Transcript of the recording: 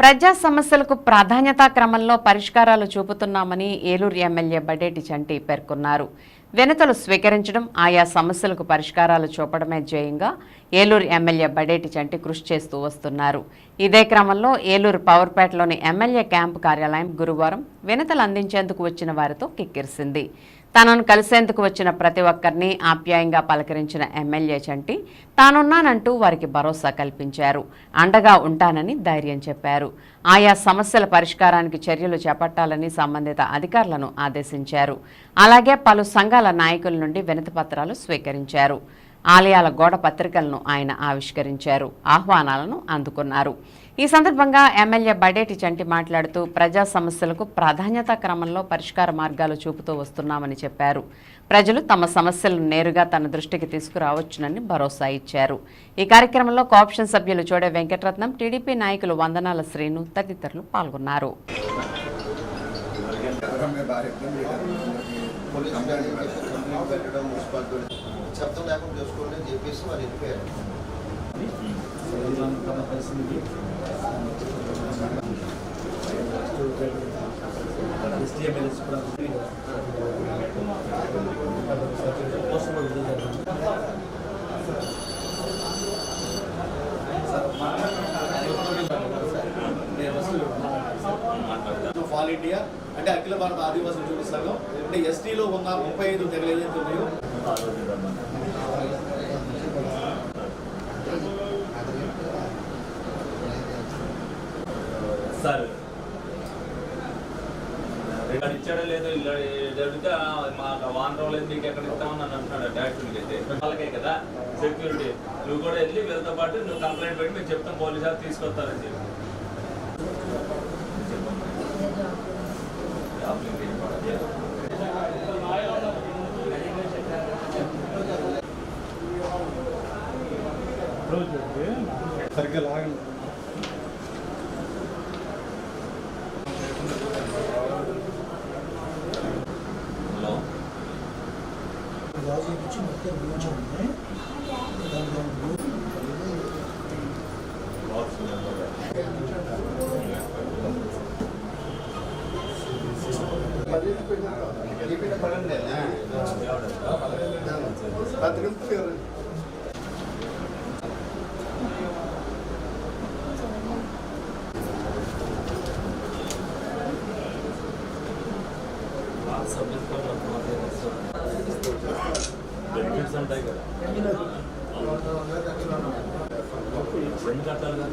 ప్రజా సమస్యలకు ప్రాధాన్యతా క్రమంలో పరిష్కారాలు చూపుతున్నామని ఏలూరు ఎమ్మెల్యే బడేటి చంటి పేర్కొన్నారు. వినతలు స్వీకరించడం ఆయా సమస్యలకు పరిష్కారాలు చూపడమే ధ్యేయంగా ఏలూరు ఎమ్మెల్యే బడేటి చంటి కృషి చేస్తూ వస్తున్నారు. ఇదే క్రమంలో ఏలూరు పవర్పేటలోని ఎమ్మెల్యే క్యాంపు కార్యాలయం గురువారం వినతలు అందించేందుకు వచ్చిన వారితో కిక్కిరిసింది. తనను కలిసేందుకు వచ్చిన ప్రతి ఒక్కరిని ఆప్యాయంగా పలకరించిన ఎమ్మెల్యే చంటి తానున్నానంటూ వారికి భరోసా కల్పించారు. అండగా ఉంటానని ధైర్యం చెప్పారు. ఆయా సమస్యల పరిష్కారానికి చర్యలు చేపట్టాలని సంబంధిత అధికారులను ఆదేశించారు. అలాగే పలు సంఘాల నాయకుల నుండి వినతిపత్రాలు స్వీకరించారు. ఆలయాల గోడ పత్రికలను ఆయన ఆవిష్కరించారు. ఆహ్వానాలను అందుకున్నారు. ఈ సందర్భంగా ఎమ్మెల్యే బడేటి చంటి మాట్లాడుతూ ప్రజా సమస్యలకు ప్రాధాన్యత క్రమంలో పరిష్కార మార్గాలు చూపుతూ వస్తున్నామని చెప్పారు. ప్రజలు తమ సమస్యలను నేరుగా తన దృష్టికి తీసుకురావచ్చునని భరోసా ఇచ్చారు. ఈ కార్యక్రమంలో కోఆప్షన్ సభ్యులు చోడే వెంకటరత్నం టీడీపీ నాయకులు వందనాల శ్రీను తదితరులు పాల్గొన్నారు. శబ్దం లేకుండా చేసుకోండి అని చెప్పేసి వాళ్ళు వెళ్ళిపోయారు ఆల్ ఇండియా అంటే అఖిల భారత ఆదివాసీ చూపిస్తాం అంటే ఎస్టీలో ఉన్న ముప్పై ఐదు తెగలు ఏదైతే ఉన్నాయో సార్. ఇచ్చాడో లేదో అడిగితే "ఆ, మాకు వాన్ రోజులు మీకు ఎక్కడ ఇస్తామని నన్ను అంటున్నాడు డైరెక్టర్ అయితే. వాళ్ళకే కదా సెక్యూరిటీ. నువ్వు కూడా వెళ్ళి వీళ్ళతో పాటు నువ్వు కంప్లైంట్ పెట్టి మేము చెప్తాం పోలీసు వాళ్ళు తీసుకొస్తారని చెప్పి. సరిగ్గా లాగండి 야지 묻지 못해 문제네. பத்திரம் Gracias. బెనిఫిట్స్ ఉంటాయి కదా రెండు కట్టాలి కదా